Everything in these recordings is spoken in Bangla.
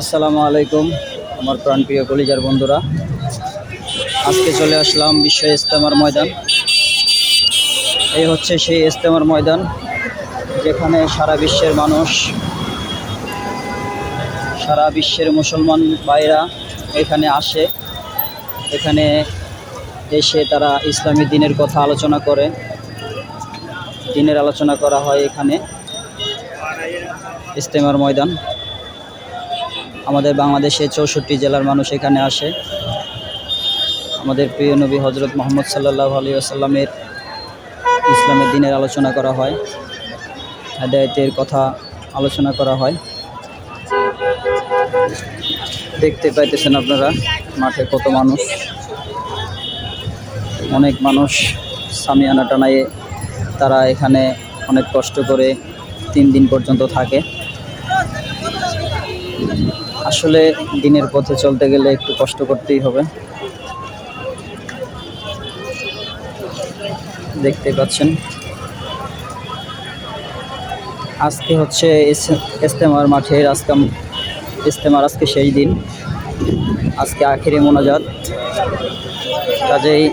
আসসালামু আলাইকুম, আমার প্রাণপ্রিয় কলিজার বন্ধুরা। আজকে চলে আসলাম বিশ্ব ইস্তেমার ময়দান। এই হচ্ছে সেই ইস্তেমার ময়দান, যেখানে সারা বিশ্বের মানুষ, সারা বিশ্বের মুসলমান ভাইরা এখানে আসে। এখানে এসে তারা ইসলামী দিনের কথা আলোচনা করে। দিনের আলোচনা করা হয় এখানে ইস্তেমার ময়দান। আমাদের বাংলাদেশে চৌষট্টি জেলার মানুষ এখানে আসে। আমাদের প্রিয় নবী হজরত মোহাম্মদ সাল্লাহ আলী আসাল্লামের ইসলামের দিনের আলোচনা করা হয়, হেদায়তের কথা আলোচনা করা হয়। দেখতে পাইতেছেন আপনারা, মাঠে কত মানুষ। অনেক মানুষ সামিয়ানা টানায়ে তারা এখানে অনেক কষ্ট করে তিন দিন পর্যন্ত থাকে। আসলে দিনের পথে চলতে গেলে একটু কষ্ট করতেই হবে। দেখতে পাচ্ছেন। আজকে হচ্ছে ইস- ইস্তেমার মাঠের আজকে ইস্তেমার আজকে সেই দিন। আজকে আখেরি মোনাজাত। কাজেই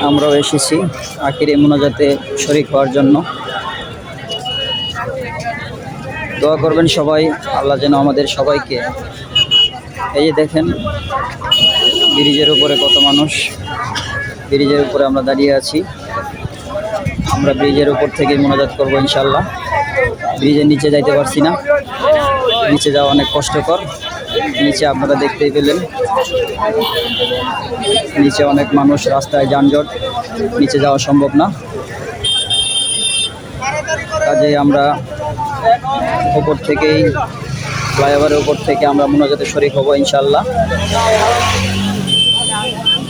আমরাও এসেছি আখেরি মোনাজাতে শরিক হওয়ার জন্য। দোয়া করবেন সবাই, আল্লাহ যেন আমাদের সবাইকে, এই যে দেখেন, ব্রিজের উপরে কত মানুষ, ব্রিজের উপরে আমরা দাঁড়িয়ে আছি। আমরা ব্রিজের উপর থেকে মোনাজাত করব ইনশাল্লাহ ব্রিজের নিচে যাইতে পারছি না। নিচে যাওয়া অনেক কষ্টকর। নিচে আপনারা দেখতেই পেলেন। নিচে অনেক মানুষ, রাস্তায় যানজট। নিচে যাওয়া সম্ভব না। কাজেই আমরা উপর থেকেই, ফ্লাইওভারের উপর থেকে আমরা মোনাজাতে শরিক হব ইনশাল্লাহ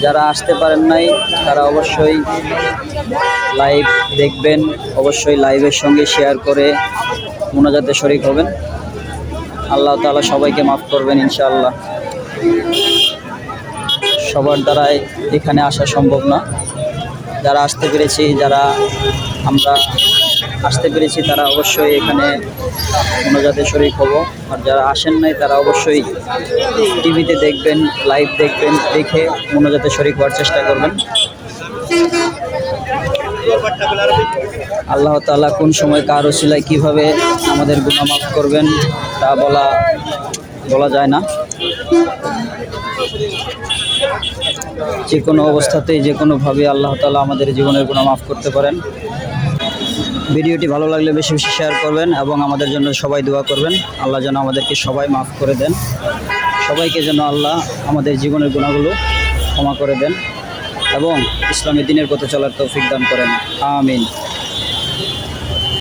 যারা আসতে পারেন নাই, তারা অবশ্যই লাইভ দেখবেন, অবশ্যই লাইভের সঙ্গে শেয়ার করে মোনাজাতে শরিক হবেন। আল্লাহ তাআলা সবাইকে মাফ করবেন, ইনশাআল্লাহ। সবার দ্বারাই এখানে আসা সম্ভব না। যারা আসতে পেরেছি, যারা আমরা আসতে পেরেছি, তারা অবশ্যই এখানে মোনাজাতে শরিক হব। আর যারা আসেন নাই, তারা অবশ্যই টিভিতে দেখবেন লাইভ দেখবেন, দেখে মোনাজাতে শরিক হওয়ার চেষ্টা করবেন। আল্লাহ তালা কোন সময় কার ওসিলায় কীভাবে আমাদের গুনাহ মাফ করবেন, তা বলা বলা যায় না। যে কোনো অবস্থাতেই, যে কোনোভাবে আল্লাহ তাআলা আমাদের জীবনের গুনাহ মাফ করতে পারেন। ভিডিওটি ভালো লাগলে বেশি বেশি শেয়ার করবেন এবং আমাদের জন্য সবাই দোয়া করবেন। আল্লাহ যেন আমাদেরকে সবাই মাফ করে দেন। সবাইকে যেন আল্লাহ আমাদের জীবনের গুণাগুলো ক্ষমা করে দেন এবং ইসলামী দিনের পথে চলার তৌফিক দান করেন। আমিন।